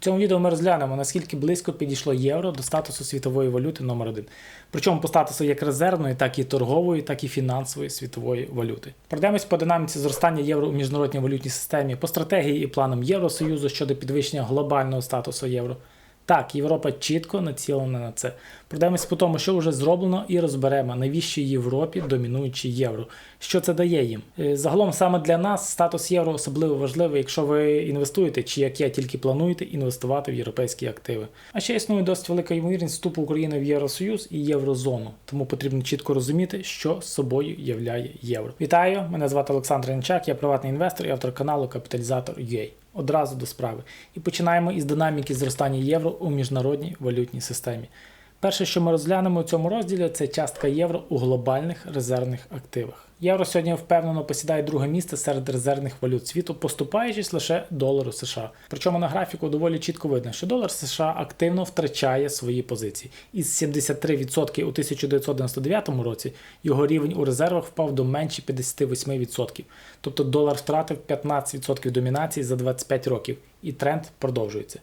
цьому відео ми розглянемо, наскільки близько підійшло євро до статусу світової валюти номер 1 Причому по статусу як резервної, так і торгової, так і фінансової світової валюти. Пройдемось по динаміці зростання євро у міжнародній валютній системі, по стратегії і планам Євросоюзу щодо підвищення глобального статусу євро. Так, Європа чітко націлена на це. Пройдемось по тому, що вже зроблено, і розберемо, навіщо Європі домінуючи євро. Що це дає їм? Е, Загалом саме для нас статус євро особливо важливий, якщо ви інвестуєте, чи як я тільки плануєте інвестувати в європейські активи. А ще існує досить велика ймовірність вступу України в Євросоюз і Єврозону, тому потрібно чітко розуміти, що собою являє євро. Вітаю! Мене звати Олександр Янчак, я приватний інвестор і автор каналу Капіталізатор UA. Одразу до справи. І починаємо із динаміки зростання євро у міжнародній валютній системі. Перше, що ми розглянемо у цьому розділі, це частка євро у глобальних резервних активах. Євро сьогодні впевнено посідає друге місце серед резервних валют світу, поступаючись лише долару США. Причому на графіку доволі чітко видно, що долар США активно втрачає свої позиції. Із 73% у 1999 році його рівень у резервах впав до менше 58%. Тобто долар втратив 15% домінації за 25 років, і тренд продовжується.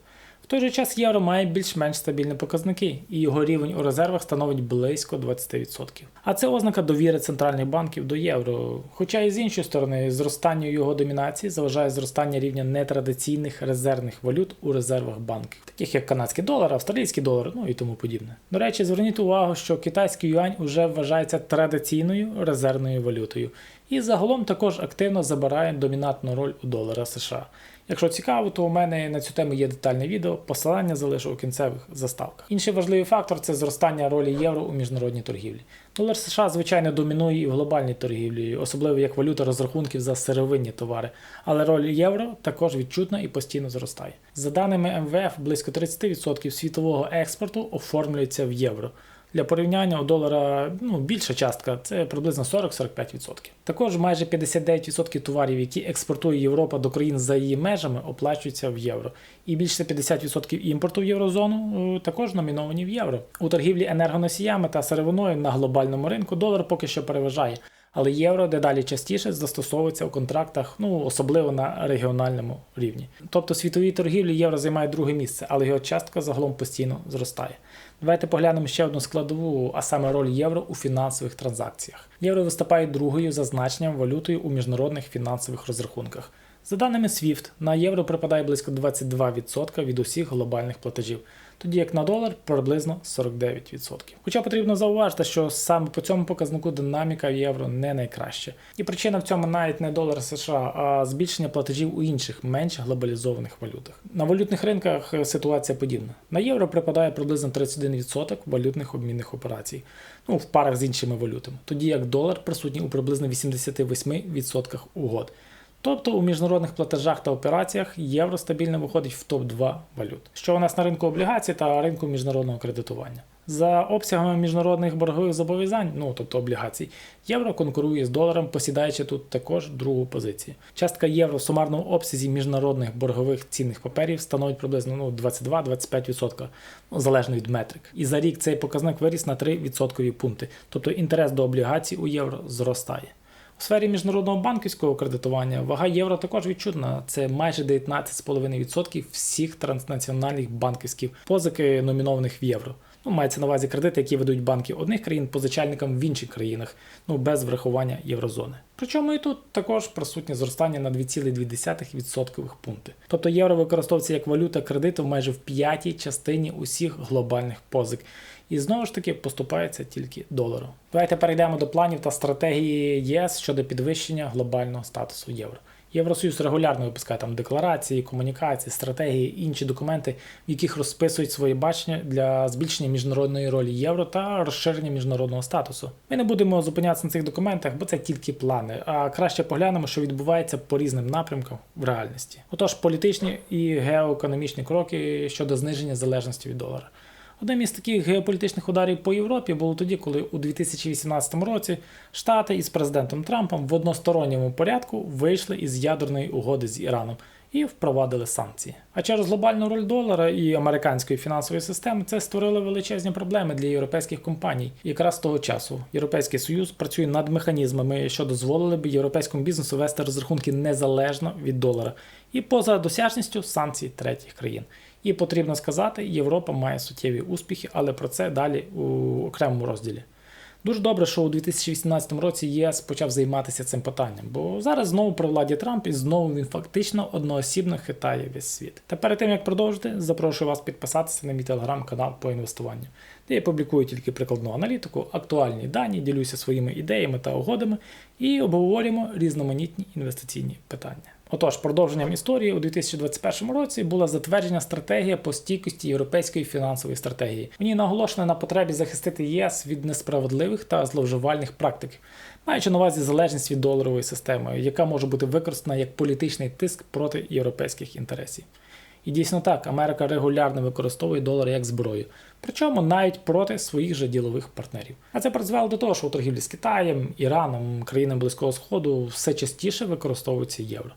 В той же час євро має більш-менш стабільні показники, і його рівень у резервах становить близько 20%. А це ознака довіри центральних банків до євро. Хоча і з іншої сторони, зростанню його домінації заважає зростання рівня нетрадиційних резервних валют у резервах банків, таких як канадський долар, австралійський долар, ну і тому подібне. До речі, зверніть увагу, що китайський юань уже вважається традиційною резервною валютою, і загалом також активно забирає домінантну роль у долара США. Якщо цікаво, то у мене на цю тему є детальне відео, посилання залишу у кінцевих заставках. Інший важливий фактор це зростання ролі євро у міжнародній торгівлі. Долар США, звичайно, домінує і в глобальній торгівлі, особливо як валюта розрахунків за сировинні товари, але роль євро також відчутна і постійно зростає. За даними МВФ, близько 30% світового експорту оформлюється в євро. Для порівняння у долара ну, більша частка це приблизно 40-45%. Також майже 59% товарів, які експортує Європа до країн за її межами, оплачуються в євро. І більше 50% імпорту в єврозону е, також номіновані в євро. У торгівлі енергоносіями та сировиною на глобальному ринку долар поки що переважає. Але євро дедалі частіше застосовується у контрактах, ну особливо на регіональному рівні. Тобто світовій торгівлі євро займає друге місце, але його частка загалом постійно зростає. Давайте поглянемо ще одну складову, а саме роль євро у фінансових транзакціях. Євро виступає другою за значенням валютою у міжнародних фінансових розрахунках. За даними SWIFT, на євро припадає близько 22% від усіх глобальних платежів, тоді як на долар приблизно 49%. Хоча потрібно зауважити, що саме по цьому показнику динаміка в євро не найкраща. І причина в цьому навіть не долар США, а збільшення платежів у інших менш глобалізованих валютах. На валютних ринках ситуація подібна. На євро припадає приблизно 31% валютних обмінних операцій, ну в парах з іншими валютами, тоді як долар присутній у приблизно 88% угод. Тобто у міжнародних платежах та операціях євро стабільно виходить в топ-2 валют, що у нас на ринку облігацій та ринку міжнародного кредитування. За обсягами міжнародних боргових зобов'язань, ну тобто облігацій, євро конкурує з доларом, посідаючи тут також другу позицію. Частка євро в сумарному обсязі міжнародних боргових цінних паперів становить приблизно ну, 22-25%, ну, залежно від метрик. І за рік цей показник виріс на 3 відсоткові пункти, тобто інтерес до облігацій у євро зростає. У сфері міжнародного банківського кредитування вага євро також відчутна. Це майже 19,5% всіх транснаціональних банківських позики, номінованих в євро. Ну, мається на увазі кредити, які видають банки одних країн позичальникам в інших країнах, ну без врахування єврозони. Причому і тут також присутнє зростання на 2,2% пункти. Тобто євро використовується як валюта кредиту майже в п'ятій частині усіх глобальних позик. І знову ж таки поступається тільки долару. Давайте перейдемо до планів та стратегії ЄС щодо підвищення глобального статусу євро. Євросоюз регулярно випускає там декларації, комунікації, стратегії, інші документи, в яких розписують свої бачення для збільшення міжнародної ролі євро та розширення міжнародного статусу. Ми не будемо зупинятися на цих документах, бо це тільки плани. А краще поглянемо, що відбувається по різним напрямкам в реальності. Отож, політичні і геоекономічні кроки щодо зниження залежності від долара. Одним із таких геополітичних ударів по Європі було тоді, коли у 2018 році Штати із президентом Трампом в односторонньому порядку вийшли із ядерної угоди з Іраном і впровадили санкції. А через глобальну роль долара і американської фінансової системи це створило величезні проблеми для європейських компаній. Якраз з того часу Європейський Союз працює над механізмами, що дозволили б європейському бізнесу вести розрахунки незалежно від долара і поза досяжністю санкцій третіх країн. І потрібно сказати, Європа має суттєві успіхи, але про це далі у окремому розділі. Дуже добре, що у 2018 році ЄС почав займатися цим питанням, бо зараз знову при владі Трамп і знову він фактично одноосібно хитає весь світ. Та перед тим як продовжити, запрошую вас підписатися на мій телеграм-канал по інвестуванню, де я публікую тільки прикладну аналітику, актуальні дані, ділюся своїми ідеями та угодами і обговорюємо різноманітні інвестиційні питання. Отож, продовженням історії у 2021 році була затверджена стратегія по стійкості європейської фінансової стратегії. В ній наголошено на потребі захистити ЄС від несправедливих та зловживальних практик, маючи на увазі залежність від доларової системи, яка може бути використана як політичний тиск проти європейських інтересів. І дійсно так, Америка регулярно використовує долар як зброю, причому навіть проти своїх же ділових партнерів. А це призвело до того, що у торгівлі з Китаєм, Іраном, країнами Близького Сходу все частіше використовується євро.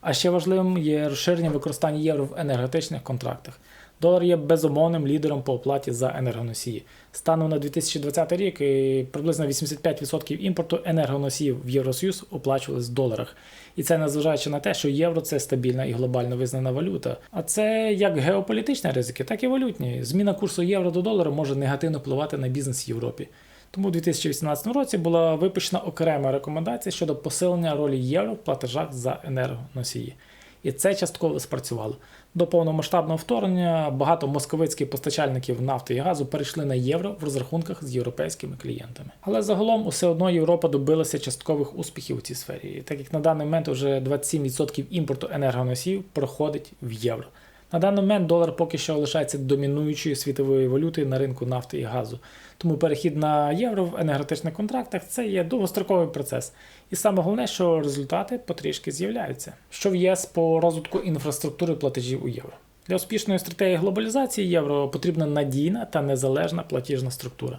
А ще важливим є розширення використання євро в енергетичних контрактах. Долар є безумовним лідером по оплаті за енергоносії. Станом на 2020 рік е, приблизно 85% імпорту енергоносіїв в Євросоюз оплачувалися в доларах. І це незважаючи на те, що євро це стабільна і глобально визнана валюта. А це як геополітичні ризики, так і валютні. Зміна курсу євро до долара може негативно впливати на бізнес в Європі. Тому у 2018 році була випущена окрема рекомендація щодо посилення ролі євро в платежах за енергоносії. І це частково спрацювало. До повномасштабного вторгнення багато московицьких постачальників нафти і газу перейшли на євро в розрахунках з європейськими клієнтами. Але загалом усе одно Європа добилася часткових успіхів у цій сфері, так як на даний момент вже 27% імпорту енергоносіїв проходить в євро. На даний момент долар поки що лишається домінуючою світовою валютою на ринку нафти і газу. Тому перехід на євро в енергетичних контрактах це є довгостроковий процес. І саме головне, що результати потрішки з'являються. Що в ЄС по розвитку інфраструктури платежів у євро. Для успішної стратегії глобалізації євро потрібна надійна та незалежна платіжна структура.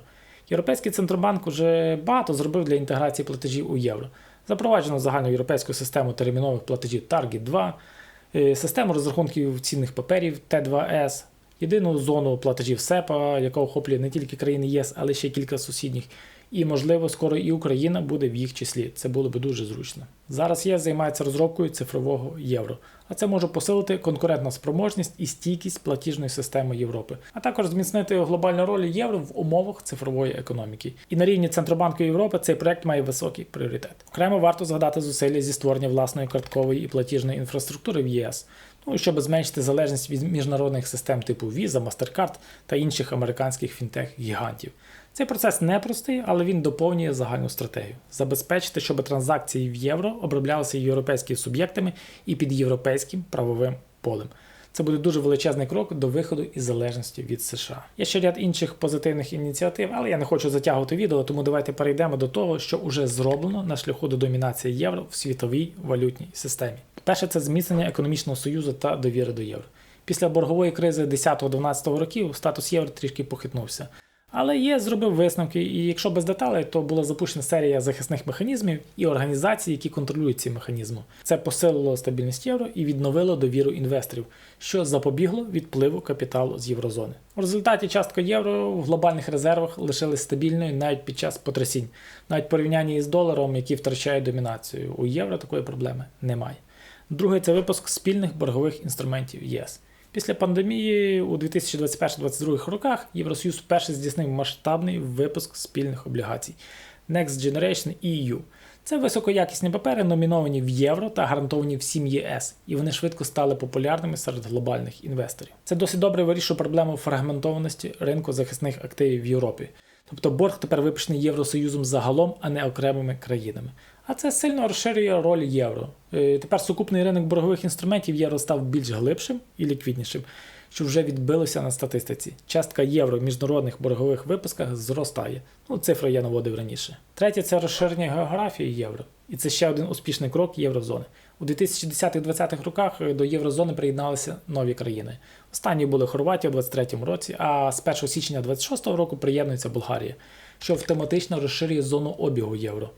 Європейський центробанк уже багато зробив для інтеграції платежів у євро. Запроваджено загальну європейську систему термінових платежів Target 2, е, систему розрахунків цінних паперів Т2С, єдину зону платежів СЕПА, яка охоплює не тільки країни ЄС, але ще кілька сусідніх. І, можливо, скоро і Україна буде в їх числі. Це було би дуже зручно. Зараз ЄС займається розробкою цифрового євро, а це може посилити конкурентну спроможність і стійкість платіжної системи Європи, а також зміцнити глобальну роль євро в умовах цифрової економіки. І на рівні Центробанку Європи цей проект має високий пріоритет. Окремо варто згадати зусилля зі створення власної карткової і платіжної інфраструктури в ЄС. Ну, щоб зменшити залежність від міжнародних систем типу Visa, MasterCard та інших американських фінтех-гігантів. Цей процес непростий, але він доповнює загальну стратегію. Забезпечити, щоб транзакції в євро оброблялися європейськими суб'єктами і під європейським правовим полем. Це буде дуже величезний крок до виходу із залежності від США. Є ще ряд інших позитивних ініціатив, але я не хочу затягувати відео, тому давайте перейдемо до того, що вже зроблено на шляху до домінації євро в світовій валютній системі. Перше це зміцнення економічного союзу та довіри до євро. Після боргової кризи 10-12 років статус євро трішки похитнувся. Але є зробив висновки, і якщо без деталей, то була запущена серія захисних механізмів і організацій, які контролюють ці механізми. Це посилило стабільність євро і відновило довіру інвесторів, що запобігло відпливу капіталу з єврозони. У результаті частка євро в глобальних резервах лишилась стабільною навіть під час потрясінь, навіть в порівнянні із доларом, який втрачає домінацію. У євро такої проблеми немає. Друге це випуск спільних боргових інструментів ЄС. Після пандемії у 2021-2022 роках Євросоюз вперше здійснив масштабний випуск спільних облігацій Next Generation EU. Це високоякісні папери, номіновані в євро та гарантовані всім ЄС, і вони швидко стали популярними серед глобальних інвесторів. Це досить добре вирішує проблему фрагментованості ринку захисних активів в Європі. Тобто борг тепер випущений Євросоюзом загалом, а не окремими країнами. А це сильно розширює роль євро. Е, Тепер сукупний ринок боргових інструментів євро став більш глибшим і ліквіднішим, що вже відбилося на статистиці. Частка євро в міжнародних боргових випусках зростає. Ну, цифри я наводив раніше. Третє це розширення географії євро. І це ще один успішний крок єврозони. У 2010-2020 роках до єврозони приєдналися нові країни. Останні були Хорватія у 2023 році, а з 1 січня 2026 року приєднується Болгарія, що автоматично розширює зону обігу євро.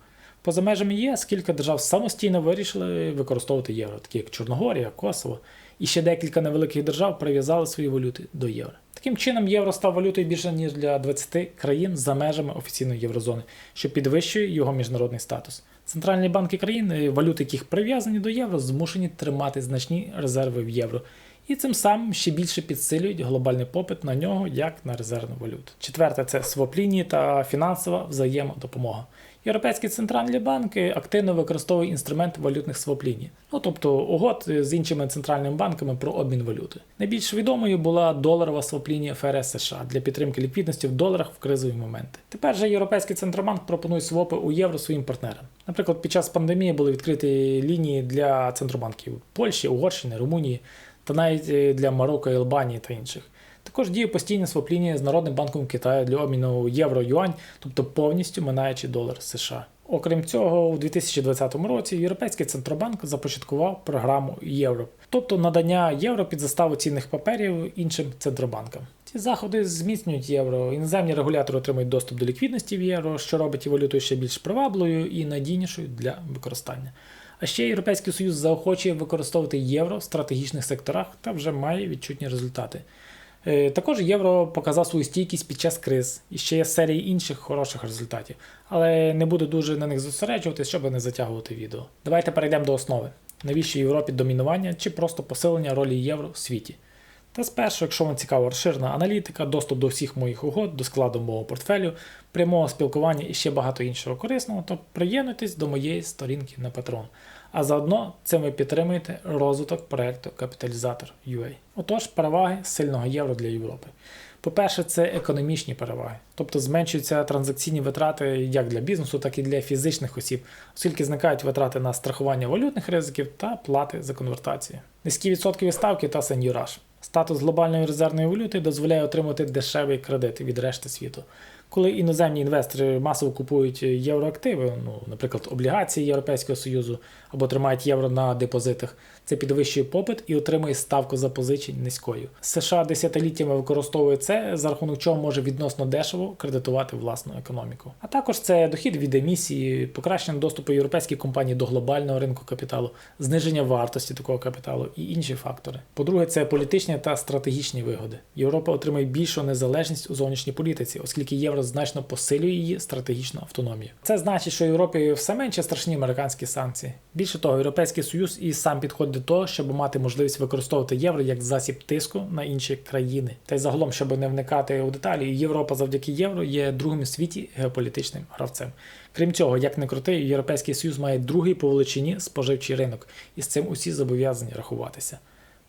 Поза межами ЄС кілька держав самостійно вирішили використовувати євро, такі як Чорногорія, Косово, і ще декілька невеликих держав прив'язали свої валюти до євро. Таким чином, євро став валютою більше ніж для 20 країн за межами офіційної єврозони, що підвищує його міжнародний статус. Центральні банки країн, валюти яких прив'язані до євро, змушені тримати значні резерви в євро і цим самим ще більше підсилюють глобальний попит на нього як на резервну валюту. Четверте це своплінії та фінансова взаємодопомога. Європейські центральні банки активно використовують інструмент валютних свопліній, ну тобто угод з іншими центральними банками про обмін валюти. Найбільш відомою була доларова своплінія ФРС США для підтримки ліквідності в доларах в кризові моменти. Тепер же Європейський центробанк пропонує свопи у євро своїм партнерам. Наприклад, під час пандемії були відкриті лінії для центробанків Польщі, Угорщини, Румунії та навіть е, для Марокко, Албанії та інших. Також діє постійні свопління з Народним банком Китаю для обміну євро-юань, тобто повністю минаючи долар США. Окрім цього, у 2020 році Європейський центробанк започаткував програму Євро, тобто надання євро під заставу цінних паперів іншим центробанкам. Ці заходи зміцнюють євро. Іноземні регулятори отримують доступ до ліквідності в євро, що робить валюту ще більш привабливою і надійнішою для використання. А ще Європейський Союз заохочує використовувати євро в стратегічних секторах та вже має відчутні результати. Е, Також євро показав свою стійкість під час криз і ще є серії інших хороших результатів, але не буду дуже на них зосереджуватися, щоб не затягувати відео. Давайте перейдемо до основи. Навіщо Європі домінування чи просто посилення ролі євро в світі? Та спершу, якщо вам цікава розширена аналітика, доступ до всіх моїх угод, до складу мого портфелю, прямого спілкування і ще багато іншого корисного, то приєднуйтесь до моєї сторінки на Patreon. А заодно цим ви підтримуєте розвиток проекту Капіталізатор UA. Отож, переваги сильного євро для Європи. По-перше, це економічні переваги, тобто зменшуються транзакційні витрати як для бізнесу, так і для фізичних осіб, оскільки зникають витрати на страхування валютних ризиків та плати за конвертацію. Низькі відсоткові ставки та сеньораж. Статус глобальної резервної валюти дозволяє отримати дешевий кредит від решти світу. Коли іноземні інвестори масово купують євроактиви, ну, наприклад, облігації Європейського Союзу або тримають євро на депозитах, це підвищує попит і отримує ставку запозичень низькою. США десятиліттями використовує це, за рахунок чого може відносно дешево кредитувати власну економіку. А також це дохід від емісії, покращення доступу європейських компаній до глобального ринку капіталу, зниження вартості такого капіталу і інші фактори. По-друге, це політичні та стратегічні вигоди. Європа отримає більшу незалежність у зовнішній політиці, оскільки євро значно посилює її стратегічну автономію. Це значить, що Європі все менше страшні американські санкції. Більше того, Європейський Союз і сам підходить до того, щоб мати можливість використовувати євро як засіб тиску на інші країни. Та й загалом, щоб не вникати у деталі, Європа завдяки євро є другим у світі геополітичним гравцем. Крім цього, як не крути, Європейський Союз має другий по величині споживчий ринок, і з цим усі зобов'язані рахуватися.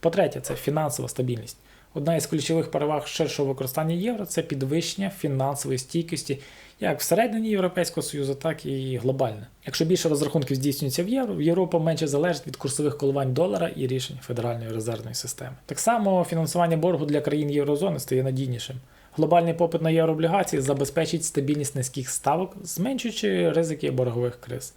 По-третє, це фінансова стабільність. Одна із ключових переваг ширшого використання євро це підвищення фінансової стійкості як всередині Європейського Союзу, так і глобально. Якщо більше розрахунків здійснюється в євро, Європа менше залежить від курсових коливань долара і рішень Федеральної резервної системи. Так само фінансування боргу для країн Єврозони стає надійнішим. Глобальний попит на єврооблігації забезпечить стабільність низьких ставок, зменшуючи ризики боргових криз.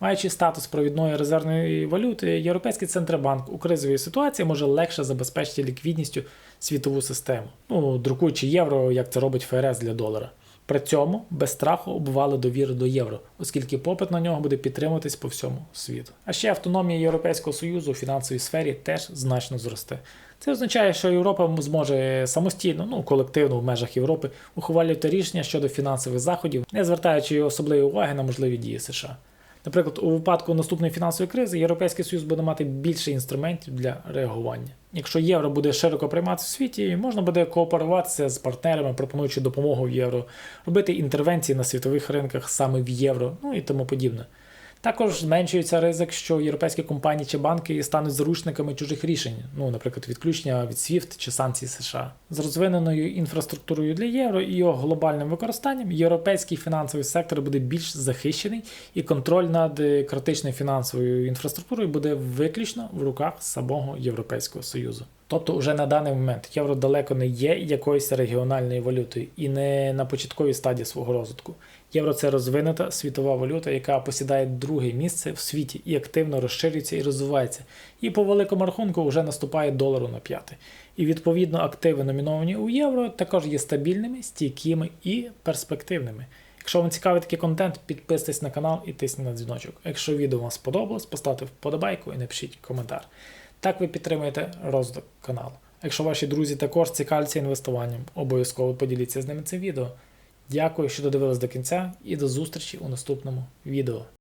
Маючи статус провідної резервної валюти, Європейський центробанк у кризовій ситуації може легше забезпечити ліквідністю світову систему, ну, друкуючи євро, як це робить ФРС для долара. При цьому без страху обвали довіру до євро, оскільки попит на нього буде підтримуватись по всьому світу. А ще автономія Європейського Союзу у фінансовій сфері теж значно зросте. Це означає, що Європа зможе самостійно, ну колективно в межах Європи, ухвалювати рішення щодо фінансових заходів, не звертаючи особливої уваги на можливі дії США. Наприклад, у випадку наступної фінансової кризи Європейський Союз буде мати більше інструментів для реагування. Якщо євро буде широко прийматися в світі, можна буде кооперуватися з партнерами, пропонуючи допомогу в євро, робити інтервенції на світових ринках саме в євро, ну і тому подібне. Також зменшується ризик, що європейські компанії чи банки стануть заручниками чужих рішень, ну, наприклад, відключення від SWIFT чи санкцій США. З розвиненою інфраструктурою для євро і його глобальним використанням європейський фінансовий сектор буде більш захищений, і контроль над критичною фінансовою інфраструктурою буде виключно в руках самого Європейського Союзу. Тобто, уже на даний момент євро далеко не є якоюсь регіональною валютою і не на початковій стадії свого розвитку. Євро це розвинута світова валюта, яка посідає друге місце в світі і активно розширюється і розвивається. І по великому рахунку вже наступає долару на п'яте. І відповідно активи, номіновані у євро, також є стабільними, стійкими і перспективними. Якщо вам цікавий такий контент, підписуйтесь на канал і тисніть на дзвіночок. Якщо відео вам сподобалось, поставте вподобайку і напишіть коментар. Так ви підтримуєте розвиток каналу. Якщо ваші друзі також цікавляться інвестуванням, обов'язково поділіться з ними цим відео. Дякую, що додивились до кінця, і до зустрічі у наступному відео.